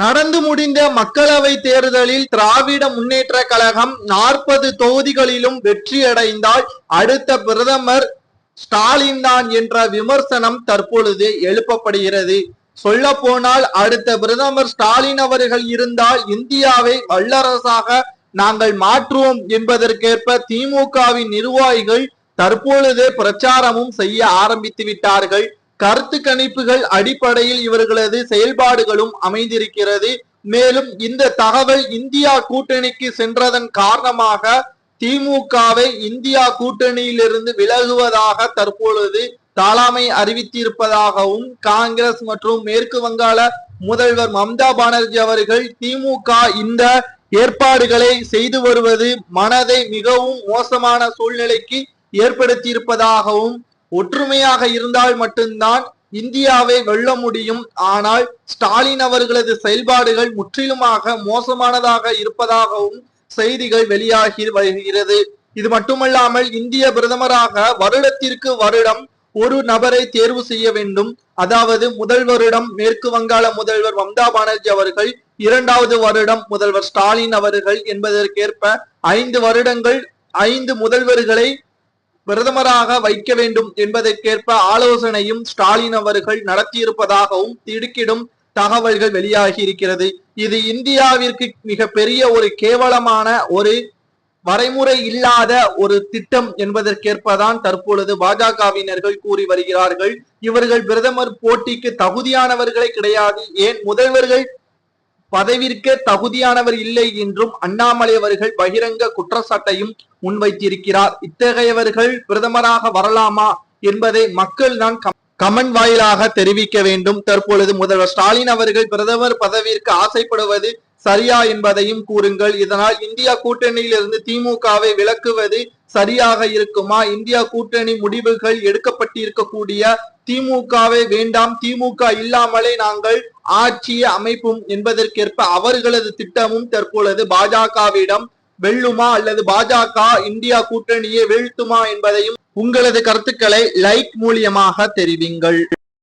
நடந்து முடிந்த மக்களவை தேர்தலில் திராவிட முன்னேற்ற கழகம் நாற்பது தொகுதிகளிலும் வெற்றியடைந்தால் அடுத்த பிரதமர் ஸ்டாலின் தான் என்ற விமர்சனம் தற்பொழுது எழுப்பப்படுகிறது. சொல்ல போனால் அடுத்த பிரதமர் ஸ்டாலின் அவர்கள் இருந்தால் இந்தியாவை வல்லரசாக நாங்கள் மாற்றுவோம் என்பதற்கேற்ப திமுகவின் நிர்வாகிகள் தற்பொழுதே பிரச்சாரமும் செய்ய ஆரம்பித்து விட்டார்கள். கருத்து கணிப்புகள் அடிப்படையில் இவர்களது செயல்பாடுகளும் அமைந்திருக்கிறது. மேலும் இந்த தகவல் இந்தியா கூட்டணிக்கு சென்றதன் காரணமாக திமுகவை இந்தியா கூட்டணியிலிருந்து விலகுவதாக தற்பொழுது தலைமை அறிவித்திருப்பதாகவும் காங்கிரஸ் மற்றும் மேற்கு வங்காள முதல்வர் மம்தா பானர்ஜி அவர்கள் திமுக இந்த ஏற்பாடுகளை செய்து வருவது மனதை மிகவும் மோசமான சூழ்நிலைக்கு ஏற்படுத்தியிருப்பதாகவும் ஒற்றுமையாக இருந்தால் மட்டும்தான் இந்தியாவை வெல்ல முடியும். ஆனால் ஸ்டாலின் அவர்களது செயல்பாடுகள் முற்றிலுமாக மோசமானதாக இருப்பதாகவும் செய்திகள் வெளியாகி வருகிறது. இது மட்டுமல்லாமல் இந்திய பிரதமராக வருடத்திற்கு வருடம் ஒரு நபரை தேர்வு செய்ய வேண்டும். அதாவது முதல் வருடம் மேற்கு வங்காள முதல்வர் மம்தா பானர்ஜி அவர்கள் இரண்டாவது வருடம் முதல்வர் ஸ்டாலின் அவர்கள் என்பதற்கேற்ப ஐந்து வருடங்கள் ஐந்து முதல்வர்களை பிரதமராக வைக்க வேண்டும் என்பதற்கேற்ப ஆலோசனையும் ஸ்டாலின் அவர்கள் நடத்தியிருப்பதாகவும் திடுக்கிடும் தகவல்கள் வெளியாகி இருக்கிறது. இது இந்தியாவிற்கு மிக பெரிய ஒரு கேவலமான ஒரு வரைமுறை இல்லாத ஒரு திட்டம் என்பதற்கேற்பதான் தற்பொழுது பாஜகவினர்கள் கூறி வருகிறார்கள். இவர்கள் பிரதமர் போட்டிக்கு தகுதியானவர்களே கிடையாது. ஏன்? முதல்வர்கள் பதவிற்க தகுதியானவர் இல்லை என்றும் அண்ணாமலை அவர்கள் பகிரங்க குற்றச்சாட்டையும் முன்வைத்திருக்கிறார். இத்தகையவர்கள் பிரதமராக வரலாமா என்பதை மக்கள் தான் கமெண்ட் வாயிலாக தெரிவிக்க வேண்டும். தற்பொழுது முதல்வர் ஸ்டாலின் அவர்கள் பிரதமர் பதவிற்கு ஆசைப்படுவது சரியா என்பதையும் கூறுங்கள். இதனால் இந்தியா கூட்டணியிலிருந்து திமுகவை விளக்குவது சரியாக இருக்குமா? இந்தியா கூட்டணி முடிவுகள் எடுக்கப்பட்டிருக்கக்கூடிய திமுகவை வேண்டாம். திமுக இல்லாமலே நாங்கள் ஆட்சி அமைப்பும் என்பதற்கேற்ப அவர்களது திட்டமும் தற்பொழுது பாஜகவிடம் வெல்லுமா அல்லது பாஜக இந்தியா கூட்டணியை வீழ்த்துமா என்பதையும் உங்களது கருத்துக்களை லைக் மூலியமாக தெரிவிங்கள்.